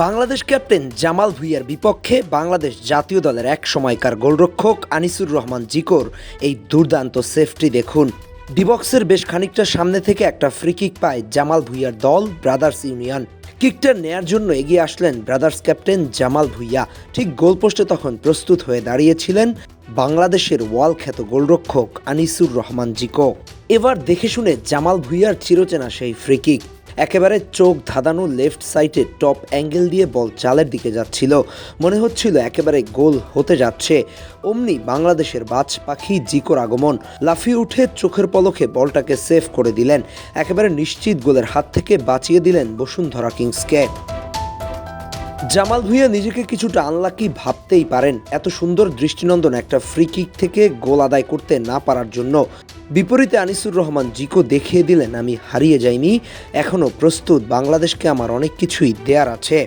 Bangladesh captain Jamal ভুইয়ার বিপক্ষে বাংলাদেশ জাতীয় দলের এক সময়কার গোলরক্ষক আনিসুর রহমান জিকোর এই দুর্দান্ত সেফটি দেখুন। ডিবক্সের বেশ খানিকটা সামনে থেকে একটা ফ্রি কিক পায় জামাল ভুইয়ার দল ব্রাদার্স ইউনিয়ন কিকটা নেয়ার জন্য এগিয়ে আসলেন ব্রাদার্স ক্যাপ্টেন জামাল ভুইয়া। ঠিক গোলপোস্টে তখন প্রস্তুত হয়ে দাঁড়িয়েছিলেন বাংলাদেশের ওয়াল খ্যাত গোলরক্ষক আনিসুর রহমান জিকো। এবার দেখে শুনে জামাল ভুইয়ার চিরচেনা সেই ফ্রি কিক একেবারে চোখ ধাঁধানো লেফট সাইডে টপ অ্যাঙ্গেল দিয়ে বল চালের দিকে যাচ্ছিল। মনে হচ্ছিল একেবারে গোল হতে যাচ্ছে। অমনি বাংলাদেশের বাজ পাখি জিকোর আগমন। লাফিয়ে উঠে চোখের পলকে বলটাকে সেভ করে দিলেন। একেবারে নিশ্চিত গোলের হাত থেকে বাঁচিয়ে দিলেন বসুন্ধরা কিংসকে। জামাল ভুইয়া নিজেকে কিছুটা আনলাকি ভাবতেই পারেন। এত সুন্দর দৃষ্টিনন্দন একটা ফ্রি কিক থেকে গোল আদায় করতে না পারার জন্য। বিপরীতে আনিসুর রহমান জিকো দেখিয়ে দিলেন, আমি হারিয়ে যাইনি এখনও প্রস্তুত, বাংলাদেশকে আমার অনেক কিছুই দেয়ার আছে।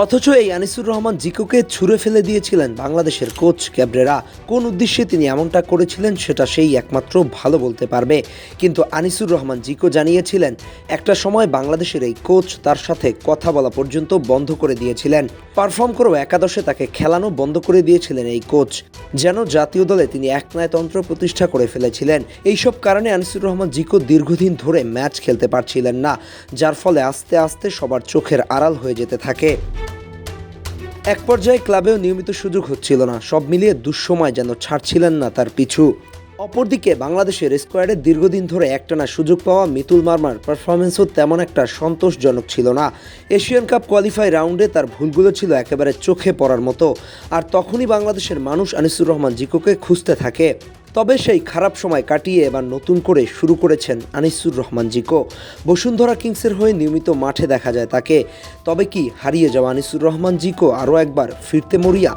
অথচ এই আনিসুর রহমান জিকোকে ছুঁড়ে ফেলে দিয়েছিলেন বাংলাদেশের কোচ ক্যাবরেরা। কোন উদ্দেশ্যে তিনি এমনটা করেছিলেন সেটা সেই একমাত্র ভালো বলতে পারবে। কিন্তু আনিসুর রহমান জিকো জানিয়েছিলেন, একটা সময় বাংলাদেশের এই কোচ তার সাথে কথা বলা পর্যন্ত বন্ধ করে দিয়েছিলেন। পারফর্ম করেও একাদশে তাকে খেলানো বন্ধ করে দিয়েছিলেন এই কোচ। যেন জাতীয় দলে তিনি একনায়তন্ত্র প্রতিষ্ঠা করে ফেলেছিলেন। এইসব কারণে আনিসুর রহমান জিকো দীর্ঘদিন ধরে ম্যাচ খেলতে পারছিলেন না, যার ফলে আস্তে আস্তে সবার চোখের আড়াল হয়ে যেতে থাকে। এক পর্যায়ে ক্লাবেও নিয়মিত সুযোগ হচ্ছিল না। সব মিলিয়ে দুঃসময় যেন ছাড়ছিলেন না তার পিছু। অপরদিকে বাংলাদেশের স্কোয়াডে দীর্ঘদিন ধরে একটানা সুযোগ পাওয়া মিতুল মার্মার পারফরমেন্সও তেমন একটা সন্তোষজনক ছিল না। এশিয়ান কাপ কোয়ালিফাই রাউন্ডে তার ভুলগুলো ছিল একেবারে চোখে পড়ার মতো। আর তখনই বাংলাদেশের মানুষ আনিসুর রহমান জিকোকে খুঁজতে থাকে। তবে সেই খারাপ সময় কাটিয়ে এবার নতুন করে শুরু করেছেন আনিসুর রহমান জিকো। বসুন্ধরা কিংসের হয়ে নিয়মিত মাঠে দেখা যায় তাকে। তবে কি হারিয়ে যাওয়া আনিসুর রহমান জিকো আরও একবার ফিরতে মরিয়া?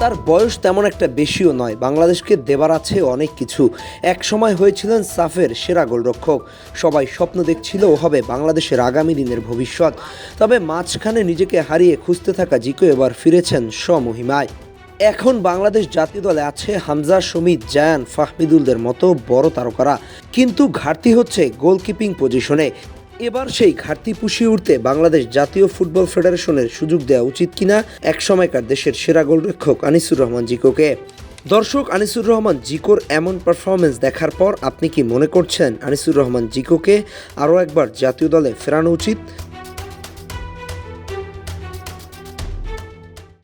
তার বয়স তেমন একটা বেশিও নয়, বাংলাদেশকে দেবার আছে অনেক কিছু। এক সময় হয়েছিলেন সাফের সেরা গোলরক্ষক। সবাই স্বপ্ন দেখছিল ও হবে বাংলাদেশের আগামী দিনের ভবিষ্যৎ। তবে মাঝখানে নিজেকে হারিয়ে খুঁজতে থাকা জিকো এবার ফিরেছেন স্বমহিমায়। এখন বাংলাদেশ জাতীয় দলে আছে হামজা, সমিত, জায়ান, ফাহমিদুলদের মতো বড় তারকারা। কিন্তু ঘাটতি হচ্ছে গোলকিপিং পজিশনে। এবার সেই ঘাটতি পুষিয়ে উঠতে বাংলাদেশ জাতীয় ফুটবল ফেডারেশনের সুযোগ দেওয়া উচিত কিনা এক সময়কার দেশের সেরা গোলরক্ষক আনিসুর রহমান জিকোকে। দর্শক, আনিসুর রহমান জিকোর এমন পারফরমেন্স দেখার পর আপনি কি মনে করছেন আনিসুর রহমান জিকোকে? আরও একবার জাতীয় দলে ফেরানো উচিত।